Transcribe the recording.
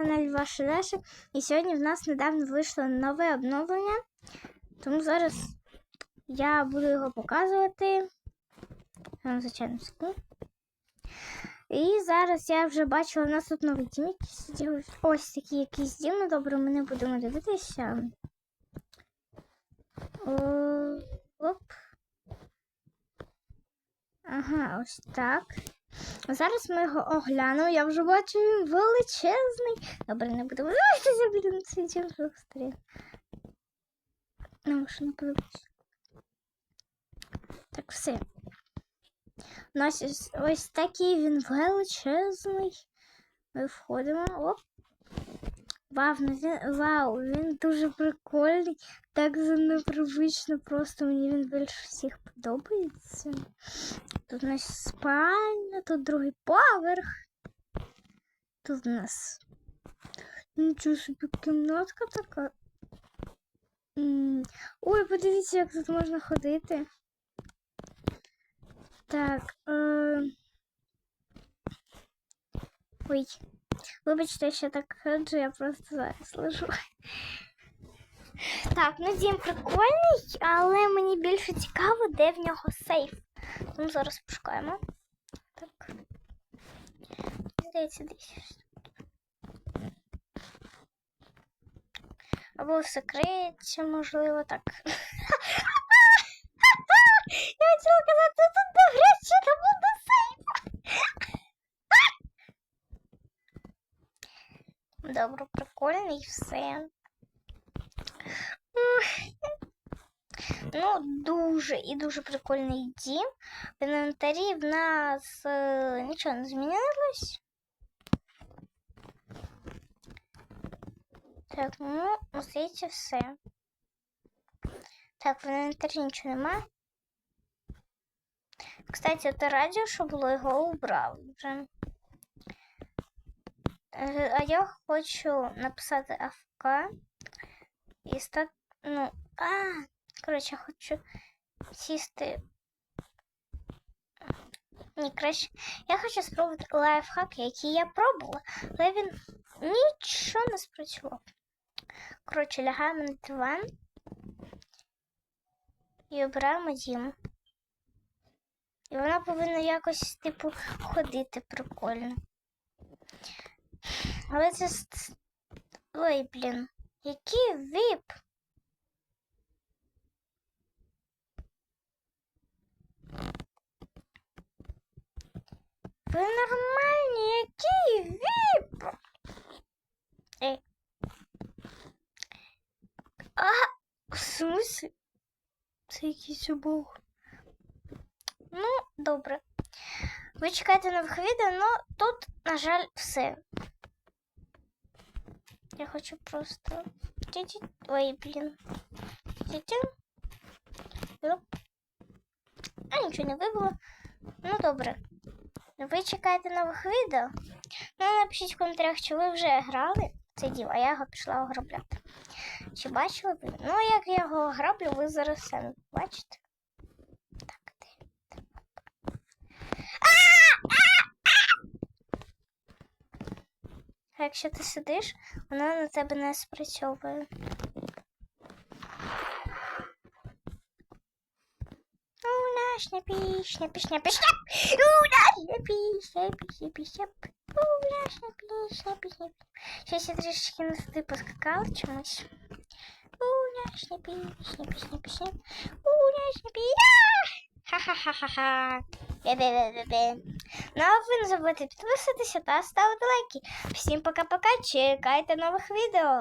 каналі Ваша Даша. І сьогодні в нас недавно вийшло нове обновлення. Тому зараз я буду його показувати. Звичайно. І зараз я вже бачила, у нас тут новий дім. Ось такий якийсь дім. Ну добре, ми не будемо дивитися. О, оп. Ага, ось так. Зараз ми його оглянемо. Я вже бачу він величезний. Добре, не будемо дивитися, дім вже стріл. Ну, що не подобається. Так, все. У нас ось такий він величезний. Ми входимо. Оп. Вау, ну вау, він дуже прикольний. Так непривично, просто мені він більше всіх подобається. Тут у нас спальня, тут другий поверх. Тут у нас нічого собі кімнатка така. Ой, подивіться, як тут можна ходити. Так. Е... Ой. Вибачте, що так ходжу, я просто зараз лежу. Так, ну дім прикольний, але мені більше цікаво, де в нього сейф. Ну, зараз пошукаємо. Так. Здається, десь. Або в секреті, можливо, так. Добре, прикольно і все. Ну, дуже і дуже прикольний дім. В інвентарі в нас е, нічого не змінилось. Так, ну, здається, все. Так, в інвентарі нічого немає. Кстати, це радіо, що було, його убрали вже. Е, А я хочу написати АФК і стати, ну, а, коротше, я хочу сісти. Ні, краще. Я хочу спробувати лайфхак, який я пробувала, але він нічого не спрацював. Коротше, лягаємо на диван і обираємо дім. І вона повинна якось, типу, ходити прикольно. Але це. Ой, блін. Який вип? Ви нормальні, який вип? Ей. А, в смысле? Це якийсь обох. Ну, добре. Ви чекаєте нових відео, ну тут, на жаль, все. Я хочу просто... Ой, блін. Ті-ті. А, нічого не вибило. Ну, добре. Ви чекаєте нових відео? Ну, напишіть в коментарях, чи ви вже грали це діло, а я його пішла ограбляти. Чи бачили ви? Ну, як я його ограблю, ви зараз самі бачите. А якщо ти сидиш, вона на тебе не спрацьовує. Уляшня пісня, пісня, пісня. Уляшня пісня, пісня, пісня. Уляшня пісня, пісня. Щось я трішки на сюди поскакала чомусь. Уляшня пісня, пісня, пісня. Уляшня пісня. Ха-ха-ха-ха-ха. Бе-бе-бе-бе-бе. Ну, а ви не забудьте підписатися та ставити лайки. Всім пока-пока, чекайте нових відео.